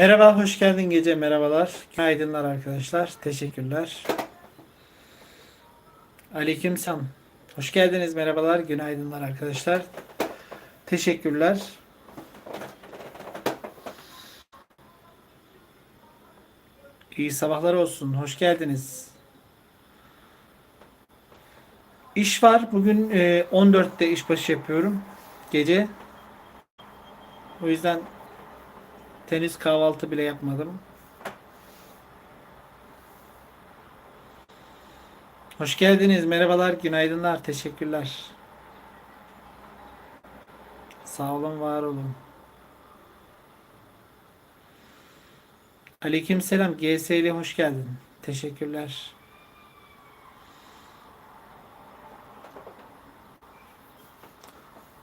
Merhaba, hoş geldin gece. Merhabalar. Günaydınlar arkadaşlar. Teşekkürler. Aleykümselam. Hoş geldiniz. Merhabalar. Günaydınlar arkadaşlar. Teşekkürler. İyi sabahlar olsun. Hoş geldiniz. İş var. Bugün e, 14'te işbaşı yapıyorum. Gece. O yüzden Temiz kahvaltı bile yapmadım. Hoş geldiniz. Merhabalar, günaydınlar. Teşekkürler. Sağ olun, var olun. Aleykümselam. GS'li hoş geldin. Teşekkürler.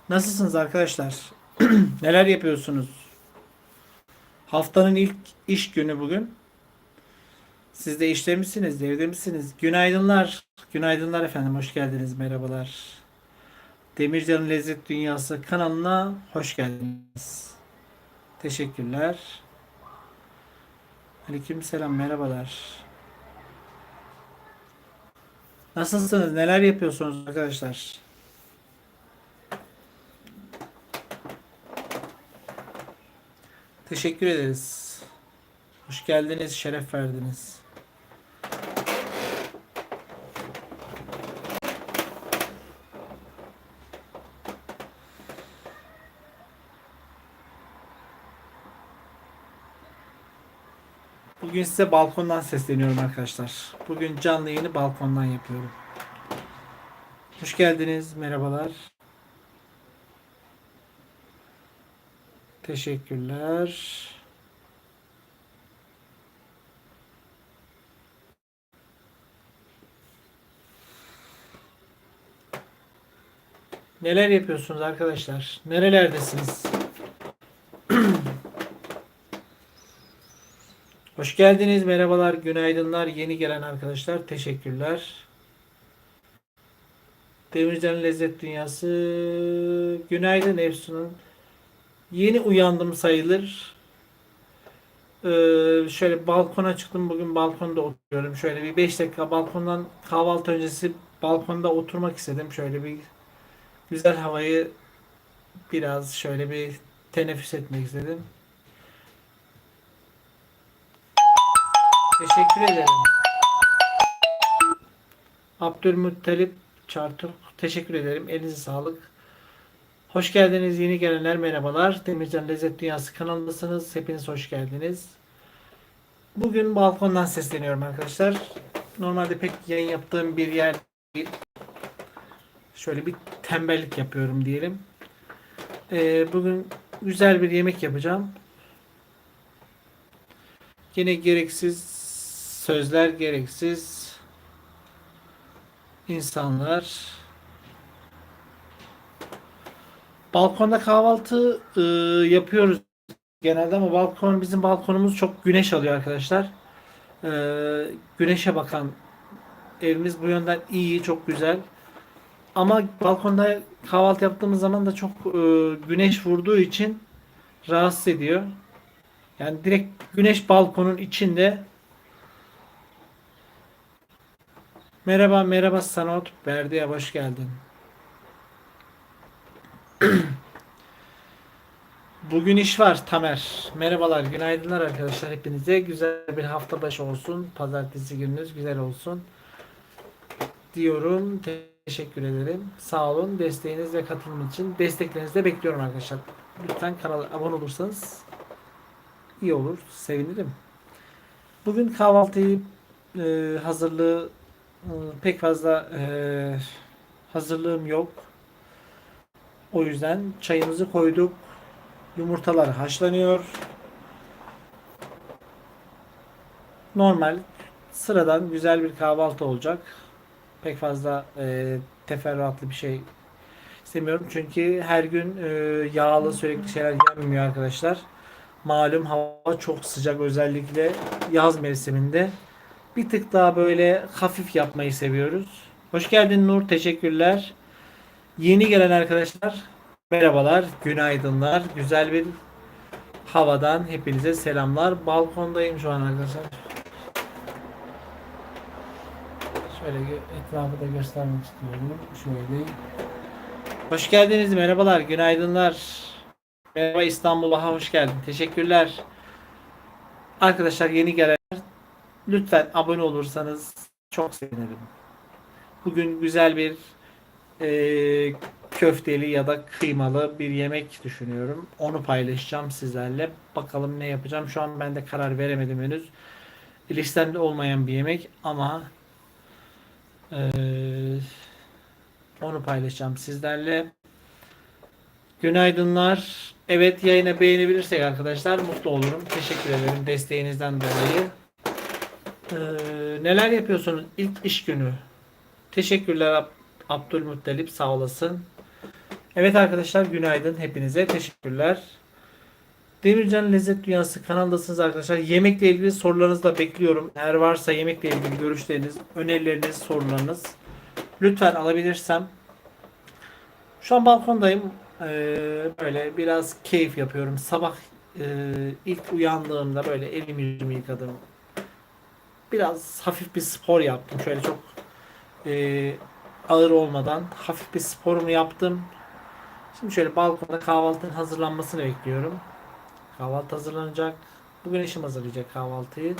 Nasılsınız arkadaşlar? Neler yapıyorsunuz? Haftanın ilk iş günü bugün. Siz de işte misiniz, evde misiniz? Günaydınlar. Günaydınlar efendim. Hoş geldiniz. Merhabalar. Demircan'ın Lezzet Dünyası kanalına hoş geldiniz. Teşekkürler. Aleykümselam. Merhabalar. Nasılsınız? Neler yapıyorsunuz arkadaşlar? Teşekkür ederiz. Hoş geldiniz, şeref verdiniz. Bugün size balkondan sesleniyorum arkadaşlar. Bugün canlı yayını balkondan yapıyorum. Hoş geldiniz, merhabalar. Teşekkürler. Neler yapıyorsunuz arkadaşlar? Nerelerdesiniz? Hoş geldiniz. Merhabalar, günaydınlar. Yeni gelen arkadaşlar teşekkürler. Demircan'ın Lezzet Dünyası. Günaydın Efsun'un. Yeni uyandım sayılır. Ee, şöyle balkona çıktım. Bugün balkonda oturuyorum. Şöyle bir 5 dakika balkondan kahvaltı öncesi balkonda oturmak istedim. Şöyle bir güzel havayı biraz şöyle bir teneffüs etmek istedim. Teşekkür ederim. Abdülmuttalip Çartuk teşekkür ederim. Elinize sağlık. Hoş geldiniz yeni gelenler merhabalar. Demircan Lezzet Dünyası kanalındasınız. Hepiniz hoş geldiniz. Bugün balkondan sesleniyorum arkadaşlar. Normalde pek yayın yaptığım bir yer değil. Şöyle bir tembellik yapıyorum diyelim. Ee, bugün güzel bir yemek yapacağım. Yine gereksiz sözler, gereksiz insanlar. Balkonda kahvaltı e, yapıyoruz genelde ama balkon bizim balkonumuz çok güneş alıyor arkadaşlar. E, güneşe bakan evimiz bu yönden iyi, çok güzel. Ama balkonda kahvaltı yaptığımız zaman da çok e, güneş vurduğu için rahatsız ediyor. Yani direkt güneş balkonun içinde. Merhaba merhaba Sanot Berdi'ye hoş geldin. Bugün iş var Tamer. Merhabalar, günaydınlar arkadaşlar hepinize. Güzel bir hafta başı olsun. Pazartesi gününüz güzel olsun. Diyorum. Teşekkür ederim. Sağ olun. Desteğiniz ve katılım için. Desteklerinizi de bekliyorum arkadaşlar. Lütfen kanala abone olursanız iyi olur. Sevinirim. Bugün kahvaltıyı e, hazırlığı e, pek fazla e, hazırlığım yok. O yüzden çayımızı koyduk. Yumurtalar haşlanıyor. Normal, sıradan güzel bir kahvaltı olacak. Pek fazla e, teferruatlı bir şey istemiyorum. Çünkü her gün e, yağlı sürekli şeyler yenmiyor arkadaşlar. Malum hava çok sıcak özellikle yaz mevsiminde. Bir tık daha böyle hafif yapmayı seviyoruz. Hoş geldin Nur. Teşekkürler. Yeni gelen arkadaşlar merhabalar, günaydınlar. Güzel bir havadan hepinize selamlar. Balkondayım şu an arkadaşlar. Şöyle etrafı da göstermek istiyorum. Şöyle. Hoş geldiniz. Merhabalar. Günaydınlar. Merhaba İstanbul'a hoş geldin. Teşekkürler. Arkadaşlar yeni gelenler lütfen abone olursanız çok sevinirim. Bugün güzel bir eee, köfteli ya da kıymalı bir yemek düşünüyorum. Onu paylaşacağım sizlerle. Bakalım ne yapacağım. Şu an ben de karar veremedim henüz. Listemde olmayan bir yemek ama eee, onu paylaşacağım sizlerle. Günaydınlar. Evet yayına beğenebilirsek arkadaşlar mutlu olurum. Teşekkür ederim desteğinizden dolayı. Ee, neler yapıyorsunuz ilk iş günü? Teşekkürler Abdülmuttalip sağ olasın. Evet arkadaşlar günaydın hepinize teşekkürler. Demircan Lezzet Dünyası kanaldasınız arkadaşlar. Yemekle ilgili sorularınızı da bekliyorum. Eğer varsa yemekle ilgili görüşleriniz, önerileriniz, sorularınız lütfen alabilirsem. Şu an balkondayım. Ee, böyle biraz keyif yapıyorum. Sabah e, ilk uyandığımda böyle elimi yüzümü yıkadım. Biraz hafif bir spor yaptım. Şöyle çok e, ağır olmadan hafif bir sporumu yaptım. Şimdi şöyle balkonda kahvaltının hazırlanmasını bekliyorum. Kahvaltı hazırlanacak. Bugün eşim hazırlayacak kahvaltıyı.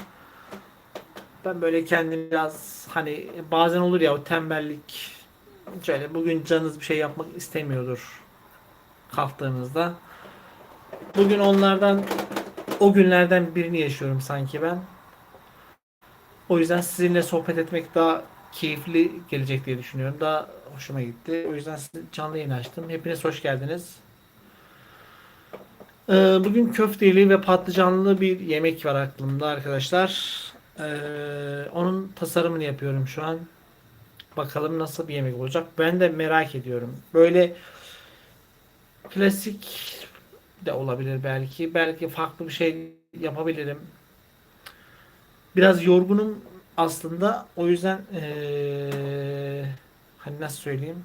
Ben böyle kendim biraz hani bazen olur ya o tembellik şöyle bugün canınız bir şey yapmak istemiyordur kalktığınızda. Bugün onlardan o günlerden birini yaşıyorum sanki ben. O yüzden sizinle sohbet etmek daha keyifli gelecek diye düşünüyorum. Daha hoşuma gitti. O yüzden canlı yayın açtım. Hepiniz hoş geldiniz. Ee, bugün köfteli ve patlıcanlı bir yemek var aklımda arkadaşlar. Ee, onun tasarımını yapıyorum şu an. Bakalım nasıl bir yemek olacak. Ben de merak ediyorum. Böyle klasik de olabilir belki. Belki farklı bir şey yapabilirim. Biraz yorgunum aslında. O yüzden eee, hani nasıl söyleyeyim?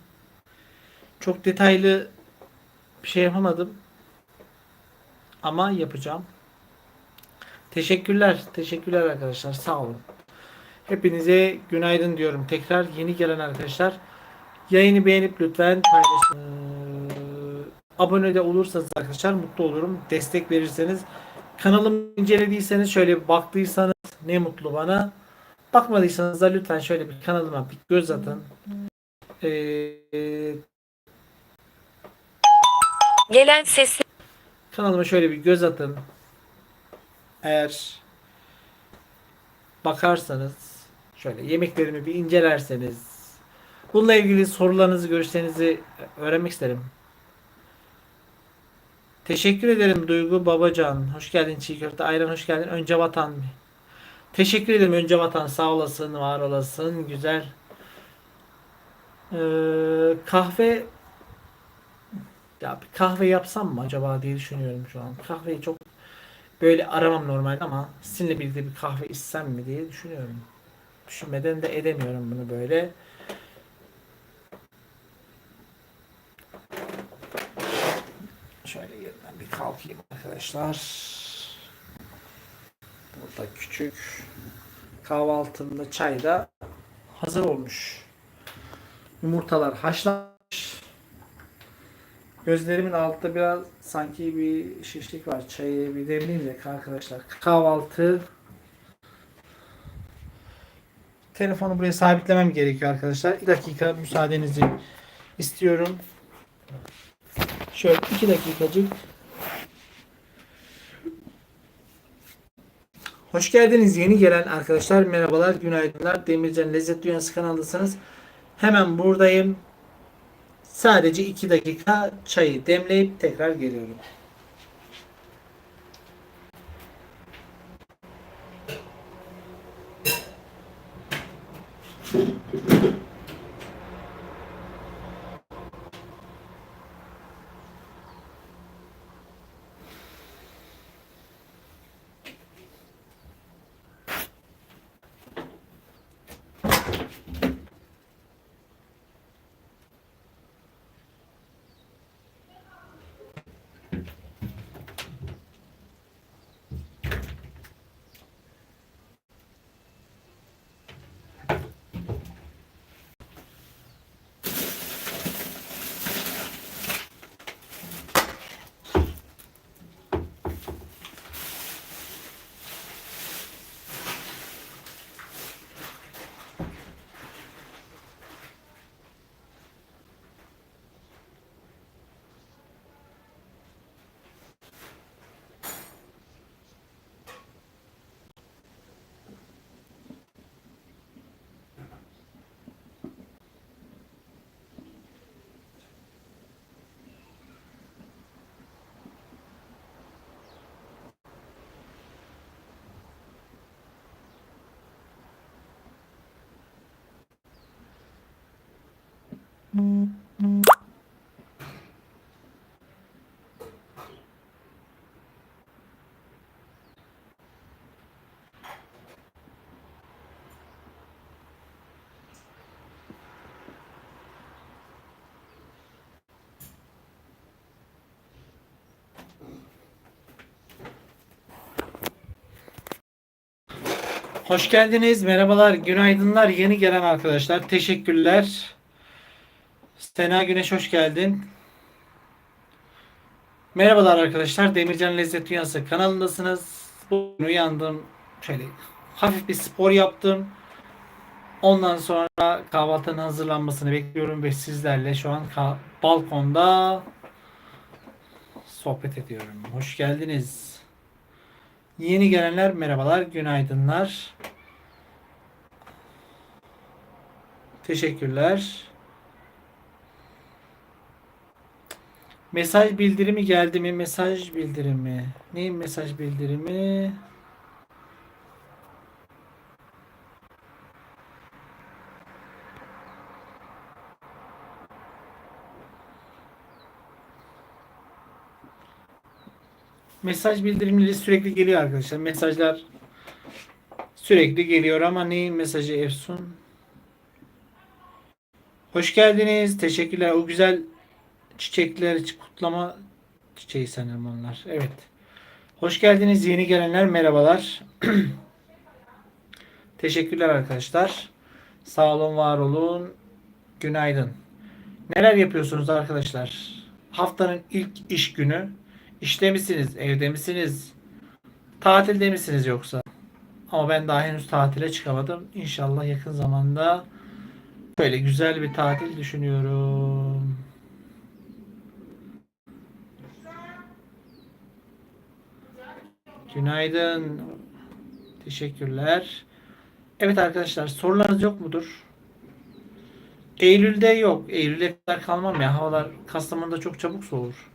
Çok detaylı bir şey yapamadım. Ama yapacağım. Teşekkürler. Teşekkürler arkadaşlar. Sağ olun. Hepinize günaydın diyorum. Tekrar yeni gelen arkadaşlar yayını beğenip lütfen paylaşın. Ee, abone de olursanız arkadaşlar mutlu olurum. Destek verirseniz kanalımı incelediyseniz şöyle baktıysanız ne mutlu bana. Bakmadıysanız da lütfen şöyle bir kanalıma bir göz atın. Ee, Gelen sesli kanalıma şöyle bir göz atın. Eğer bakarsanız şöyle yemeklerimi bir incelerseniz bununla ilgili sorularınızı görüşlerinizi öğrenmek isterim. Teşekkür ederim Duygu Babacan. Hoş geldin Çiğ Köfte Ayran hoş geldin. Önce Vatan. Teşekkür ederim Önce Vatan. Sağ olasın, var olasın. Güzel. Ee, kahve ya bir kahve yapsam mı acaba diye düşünüyorum şu an. Kahveyi çok böyle aramam normalde ama sizinle birlikte bir kahve içsem mi diye düşünüyorum. Düşünmeden de edemiyorum bunu böyle. Şöyle yerinden bir kalkayım arkadaşlar. Burada küçük kahvaltımda çay da hazır olmuş. Yumurtalar haşlanmış. Gözlerimin altında biraz sanki bir şişlik var. Çayı bir demleyeyim de arkadaşlar. Kahvaltı. Telefonu buraya sabitlemem gerekiyor arkadaşlar. 2 dakika müsaadenizi istiyorum. Şöyle 2 dakikacık. Hoş geldiniz yeni gelen arkadaşlar. Merhabalar, günaydınlar. Demircan Lezzet Dünyası kanalındasınız. Hemen buradayım. Sadece 2 dakika çayı demleyip tekrar geliyorum. Hoş geldiniz. Merhabalar, günaydınlar. Yeni gelen arkadaşlar. Teşekkürler. Sena Güneş hoş geldin. Merhabalar arkadaşlar. Demircan Lezzet Dünyası kanalındasınız. Bugün uyandım. Şöyle hafif bir spor yaptım. Ondan sonra kahvaltının hazırlanmasını bekliyorum ve sizlerle şu an balkonda sohbet ediyorum. Hoş geldiniz. Yeni gelenler merhabalar, günaydınlar. Teşekkürler. Mesaj bildirimi geldi mi? Mesaj bildirimi. Neyin mesaj bildirimi? Mesaj bildirimleri sürekli geliyor arkadaşlar. Mesajlar sürekli geliyor ama neyin mesajı Efsun? Hoş geldiniz. Teşekkürler. O güzel çiçekler için kutlama çiçeği sanırım onlar. Evet. Hoş geldiniz. Yeni gelenler merhabalar. Teşekkürler arkadaşlar. Sağ olun, var olun. Günaydın. Neler yapıyorsunuz arkadaşlar? Haftanın ilk iş günü. İşte misiniz? Evde misiniz? Tatilde misiniz yoksa? Ama ben daha henüz tatile çıkamadım. İnşallah yakın zamanda böyle güzel bir tatil düşünüyorum. Günaydın. Teşekkürler. Evet arkadaşlar sorularınız yok mudur? Eylül'de yok. Eylül'e kadar kalmam ya. Havalar Kastamonu'da çok çabuk soğur.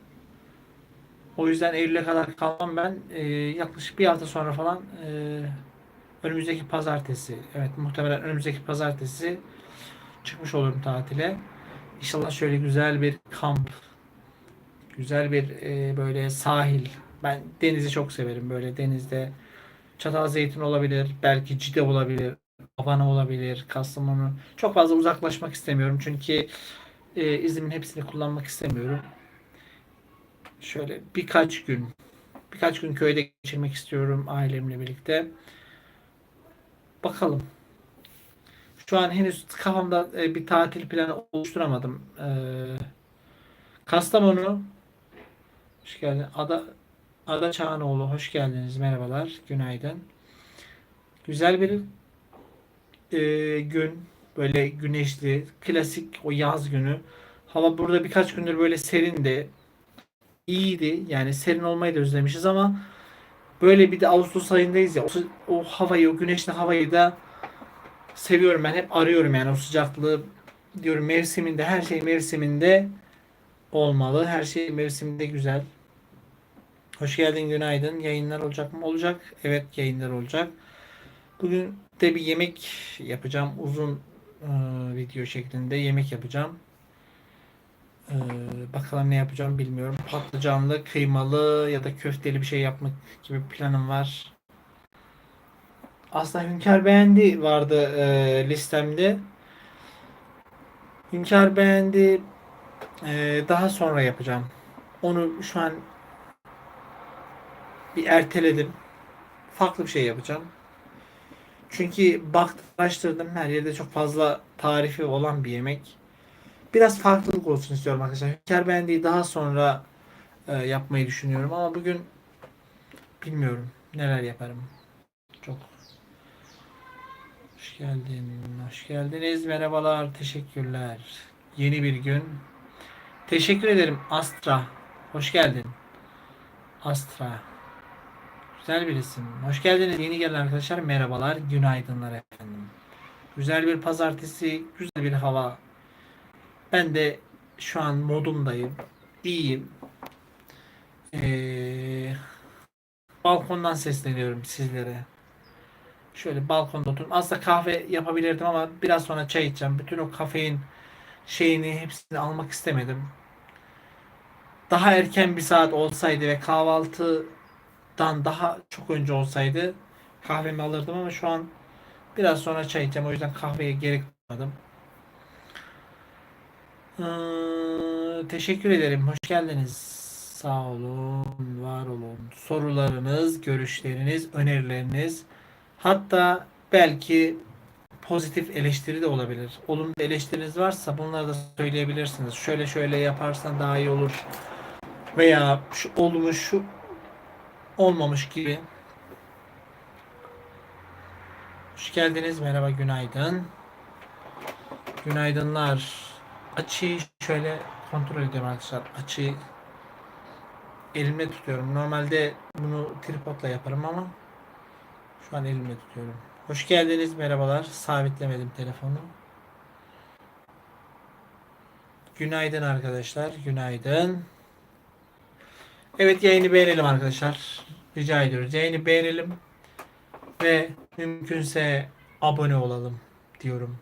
O yüzden Eylül'e kadar kalmam ben. Ee, yaklaşık bir hafta sonra falan ee, önümüzdeki pazartesi. Evet muhtemelen önümüzdeki pazartesi çıkmış olurum tatile. İnşallah şöyle güzel bir kamp, güzel bir ee, böyle sahil. Ben denizi çok severim. Böyle denizde Çatalzeytin olabilir, belki Cide olabilir, Havana olabilir, Kastamonu. Çok fazla uzaklaşmak istemiyorum çünkü e, iznimin hepsini kullanmak istemiyorum. Şöyle birkaç gün, birkaç gün köyde geçirmek istiyorum ailemle birlikte. Bakalım. Şu an henüz kafamda e, bir tatil planı oluşturamadım. E, Kastamonu, hoş geldin. Ada Ada Çağanoğlu, hoş geldiniz. Merhabalar, günaydın. Güzel bir e, gün, böyle güneşli, klasik o yaz günü. Hava burada birkaç gündür böyle serindi. İyiydi. Yani serin olmayı da özlemişiz ama böyle bir de Ağustos ayındayız ya. O, o havayı, o güneşli havayı da seviyorum ben. Hep arıyorum yani o sıcaklığı diyorum mevsiminde, her şey mevsiminde olmalı. Her şey mevsiminde güzel. Hoş geldin, günaydın. Yayınlar olacak mı? Olacak. Evet, yayınlar olacak. Bugün de bir yemek yapacağım. Uzun e, video şeklinde yemek yapacağım. E, bakalım ne yapacağım bilmiyorum. Patlıcanlı, kıymalı ya da köfteli bir şey yapmak gibi planım var. Aslında Hünkar Beğendi vardı e, listemde. Hünkar Beğendi e, daha sonra yapacağım. Onu şu an bir erteledim. Farklı bir şey yapacağım. Çünkü baktım, araştırdım. Her yerde çok fazla tarifi olan bir yemek. Biraz farklılık olsun istiyorum arkadaşlar. Hünkar Beğendiği daha sonra e, yapmayı düşünüyorum ama bugün bilmiyorum neler yaparım. Çok Hoş geldin. Hoş geldiniz. Merhabalar. Teşekkürler. Yeni bir gün. Teşekkür ederim Astra. Hoş geldin. Astra. Güzel bir isim. Hoş geldiniz yeni gelen arkadaşlar. Merhabalar, günaydınlar efendim. Güzel bir pazartesi, güzel bir hava. Ben de şu an modumdayım. İyiyim. Ee, balkondan sesleniyorum sizlere. Şöyle balkonda oturup aslında kahve yapabilirdim ama biraz sonra çay içeceğim. Bütün o kafein şeyini hepsini almak istemedim. Daha erken bir saat olsaydı ve kahvaltıdan daha çok önce olsaydı kahvemi alırdım ama şu an biraz sonra çay içeceğim. O yüzden kahveye gerek duymadım. Ee, teşekkür ederim. Hoş geldiniz. Sağ olun, var olun. Sorularınız, görüşleriniz, önerileriniz, hatta belki pozitif eleştiri de olabilir. Olumlu eleştiriniz varsa bunları da söyleyebilirsiniz. Şöyle şöyle yaparsan daha iyi olur. Veya şu olmuş, şu olmamış gibi. Hoş geldiniz. Merhaba, günaydın. Günaydınlar. Açıyı şöyle kontrol ediyorum arkadaşlar. Açıyı elimle tutuyorum. Normalde bunu tripodla yaparım ama şu an elimle tutuyorum. Hoş geldiniz. Merhabalar. Sabitlemedim telefonu. Günaydın arkadaşlar. Günaydın. Evet yayını beğenelim arkadaşlar. Rica ediyoruz. Yayını beğenelim ve mümkünse abone olalım diyorum.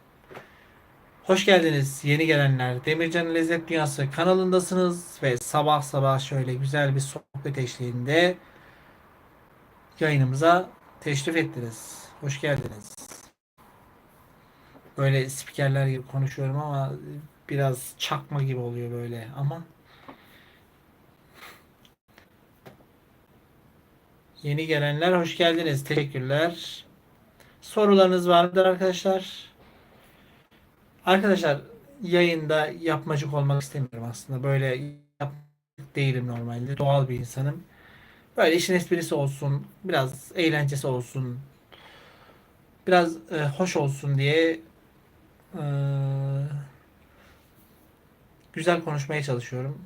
Hoş geldiniz yeni gelenler. Demircan Lezzet Dünyası kanalındasınız ve sabah sabah şöyle güzel bir sohbet eşliğinde yayınımıza teşrif ettiniz. Hoş geldiniz. Böyle spikerler gibi konuşuyorum ama biraz çakma gibi oluyor böyle ama yeni gelenler hoş geldiniz. Teşekkürler. Sorularınız var mıdır arkadaşlar? Arkadaşlar yayında yapmacık olmak istemiyorum aslında. Böyle yapmacık değilim normalde. Doğal bir insanım. Böyle işin esprisi olsun, biraz eğlencesi olsun, biraz e, hoş olsun diye e, güzel konuşmaya çalışıyorum.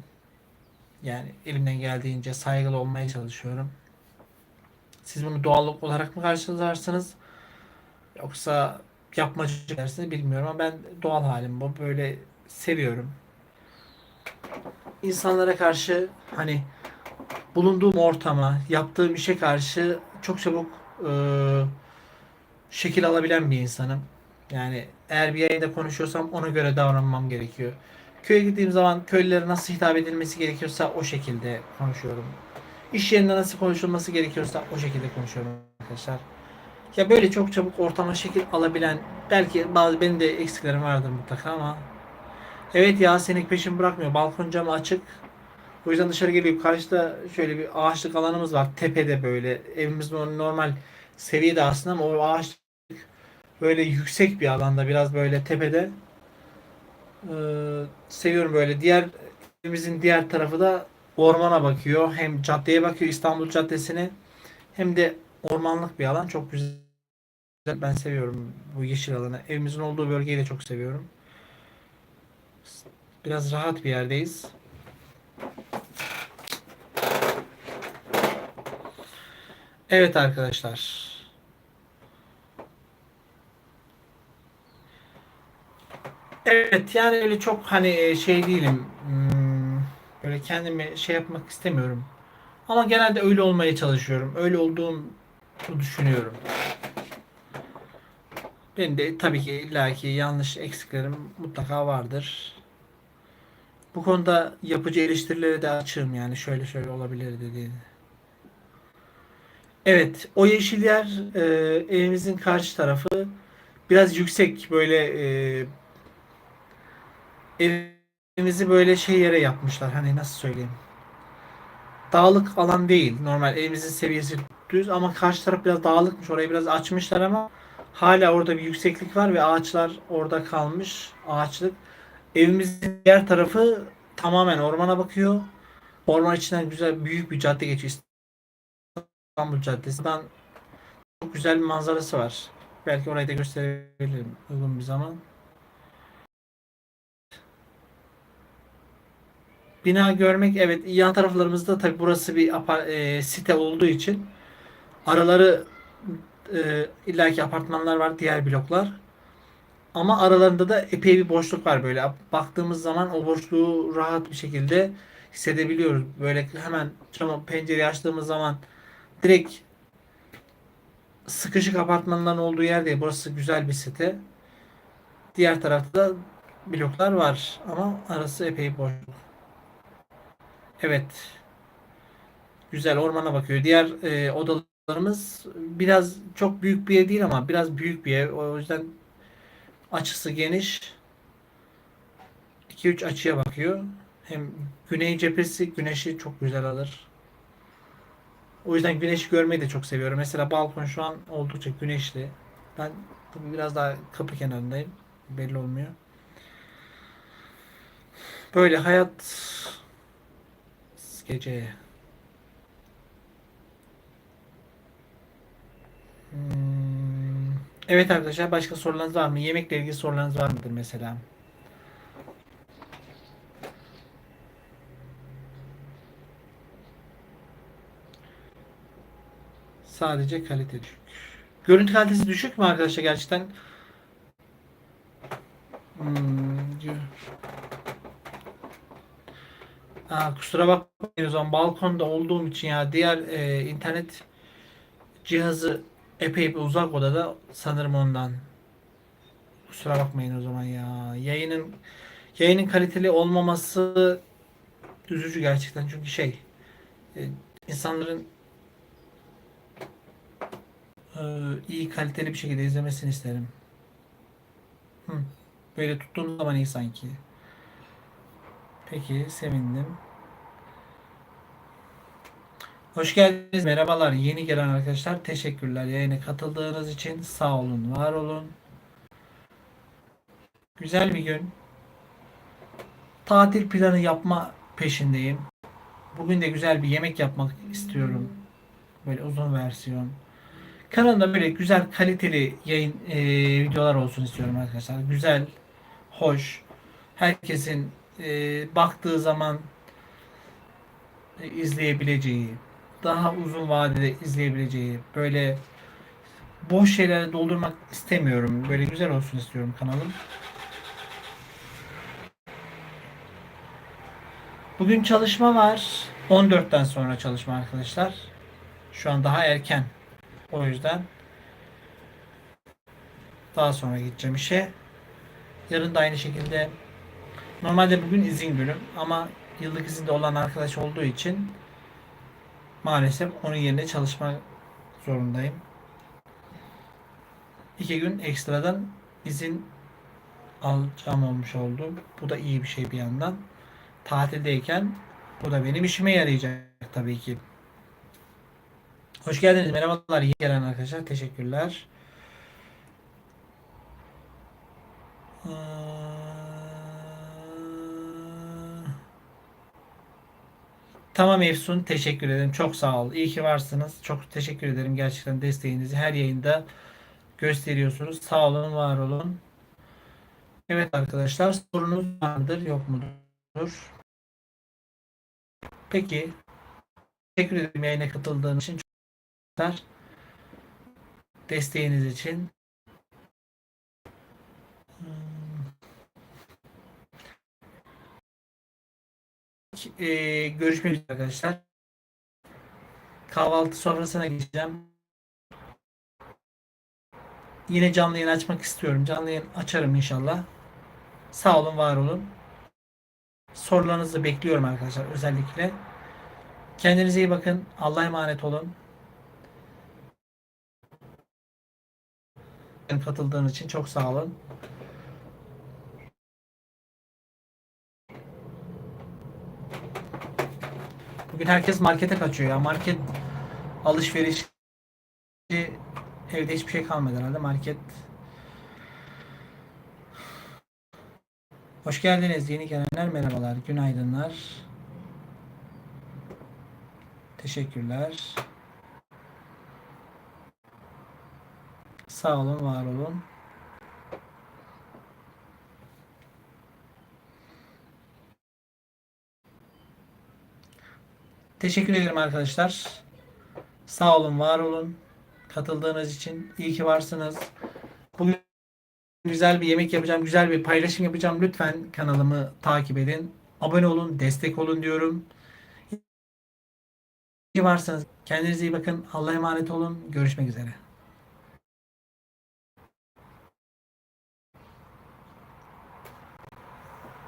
Yani elimden geldiğince saygılı olmaya çalışıyorum. Siz bunu doğallık olarak mı karşılarsınız? Yoksa yapmacı dersiniz bilmiyorum ama ben doğal halim bu. Böyle seviyorum. İnsanlara karşı hani bulunduğum ortama, yaptığım işe karşı çok çabuk e, şekil alabilen bir insanım. Yani eğer bir yayında konuşuyorsam ona göre davranmam gerekiyor. Köye gittiğim zaman köylülere nasıl hitap edilmesi gerekiyorsa o şekilde konuşuyorum. İş yerinde nasıl konuşulması gerekiyorsa o şekilde konuşuyorum arkadaşlar. Ya böyle çok çabuk ortama şekil alabilen belki bazı benim de eksiklerim vardır mutlaka ama evet ya senin peşin bırakmıyor. Balkon camı açık. O yüzden dışarı geliyor. Karşıda şöyle bir ağaçlık alanımız var. Tepede böyle. Evimiz normal seviyede aslında ama o ağaç böyle yüksek bir alanda biraz böyle tepede. Ee, seviyorum böyle. Diğer evimizin diğer tarafı da ormana bakıyor. Hem caddeye bakıyor İstanbul Caddesi'ne hem de ormanlık bir alan. Çok güzel. Ben seviyorum bu yeşil alanı. Evimizin olduğu bölgeyi de çok seviyorum. Biraz rahat bir yerdeyiz. Evet arkadaşlar. Evet yani öyle çok hani şey değilim. Böyle kendimi şey yapmak istemiyorum. Ama genelde öyle olmaya çalışıyorum. Öyle olduğumu düşünüyorum. Benim de tabii ki illaki yanlış eksiklerim mutlaka vardır. Bu konuda yapıcı eleştirilere de açığım yani şöyle şöyle olabilir dediğini. Evet, o yeşil yer e, evimizin karşı tarafı biraz yüksek böyle e, evimizi böyle şey yere yapmışlar. Hani nasıl söyleyeyim? Dağlık alan değil. Normal evimizin seviyesi düz ama karşı taraf biraz dağlıkmış. Orayı biraz açmışlar ama hala orada bir yükseklik var ve ağaçlar orada kalmış. Ağaçlık. Evimizin diğer tarafı tamamen ormana bakıyor. Orman içinden güzel büyük bir cadde geçiyor. İstanbul Caddesi'nden çok güzel bir manzarası var. Belki orayı da gösterebilirim uygun bir zaman. Bina görmek evet yan taraflarımızda tabi burası bir apar, e, site olduğu için araları e, illaki apartmanlar var diğer bloklar. Ama aralarında da epey bir boşluk var böyle. Baktığımız zaman o boşluğu rahat bir şekilde hissedebiliyoruz. Böyle hemen camı pencereyi açtığımız zaman direkt sıkışık apartmanların olduğu yer değil. Burası güzel bir site. Diğer tarafta da bloklar var ama arası epey boş. Evet. Güzel ormana bakıyor. Diğer e, odalarımız biraz çok büyük bir ev değil ama biraz büyük bir ev. O yüzden açısı geniş. 2-3 açıya bakıyor. Hem güney cephesi güneşi çok güzel alır. O yüzden güneşi görmeyi de çok seviyorum. Mesela balkon şu an oldukça güneşli. Ben biraz daha kapı kenarındayım. Belli olmuyor. Böyle hayat gece. Hmm. Evet arkadaşlar başka sorularınız var mı? Yemekle ilgili sorularınız var mıdır mesela? Sadece kalite düşük. Görüntü kalitesi düşük mü arkadaşlar gerçekten? Hmm. Kusura bakmayın o zaman balkonda olduğum için ya diğer e, internet cihazı epey bir uzak odada sanırım ondan. Kusura bakmayın o zaman ya. Yayının yayının kaliteli olmaması üzücü gerçekten çünkü şey e, insanların e, iyi kaliteli bir şekilde izlemesini isterim. Hı. Böyle tuttuğum zaman iyi sanki. Peki sevindim. Hoş geldiniz. Merhabalar. Yeni gelen arkadaşlar teşekkürler. Yayına katıldığınız için sağ olun, var olun. Güzel bir gün. Tatil planı yapma peşindeyim. Bugün de güzel bir yemek yapmak istiyorum. Böyle uzun versiyon. Kanalımda böyle güzel kaliteli yayın e, videolar olsun istiyorum arkadaşlar. Güzel, hoş. Herkesin e, baktığı zaman e, izleyebileceği, daha uzun vadede izleyebileceği, böyle boş şeylerle doldurmak istemiyorum. Böyle güzel olsun istiyorum kanalım. Bugün çalışma var. 14'ten sonra çalışma arkadaşlar. Şu an daha erken. O yüzden daha sonra gideceğim işe. Yarın da aynı şekilde normalde bugün izin günüm ama yıllık izinde olan arkadaş olduğu için maalesef onun yerine çalışma zorundayım. İki gün ekstradan izin alacağım olmuş oldu. Bu da iyi bir şey bir yandan. Tatildeyken bu da benim işime yarayacak tabii ki. Hoş geldiniz. Merhabalar. İyi gelen arkadaşlar. Teşekkürler. Ee, Tamam Efsun. Teşekkür ederim. Çok sağ ol. İyi ki varsınız. Çok teşekkür ederim. Gerçekten desteğinizi her yayında gösteriyorsunuz. Sağ olun, var olun. Evet arkadaşlar. Sorunuz var mıdır? Yok mudur? Peki. Teşekkür ederim yayına katıldığınız için. Çok desteğiniz için. Ee, görüşmek üzere arkadaşlar. Kahvaltı sonrasına geçeceğim. Yine canlı yayın açmak istiyorum. Canlı yayın açarım inşallah. Sağ olun, var olun. Sorularınızı bekliyorum arkadaşlar özellikle. Kendinize iyi bakın. Allah'a emanet olun. Katıldığınız için çok sağ olun. Bugün herkes markete kaçıyor ya. Market alışveriş evde hiçbir şey kalmadı herhalde. Market Hoş geldiniz yeni gelenler merhabalar. Günaydınlar. Teşekkürler. Sağ olun, var olun. Teşekkür ederim arkadaşlar. Sağ olun, var olun. Katıldığınız için iyi ki varsınız. Bugün güzel bir yemek yapacağım, güzel bir paylaşım yapacağım. Lütfen kanalımı takip edin. Abone olun, destek olun diyorum. İyi varsınız. Kendinize iyi bakın. Allah'a emanet olun. Görüşmek üzere.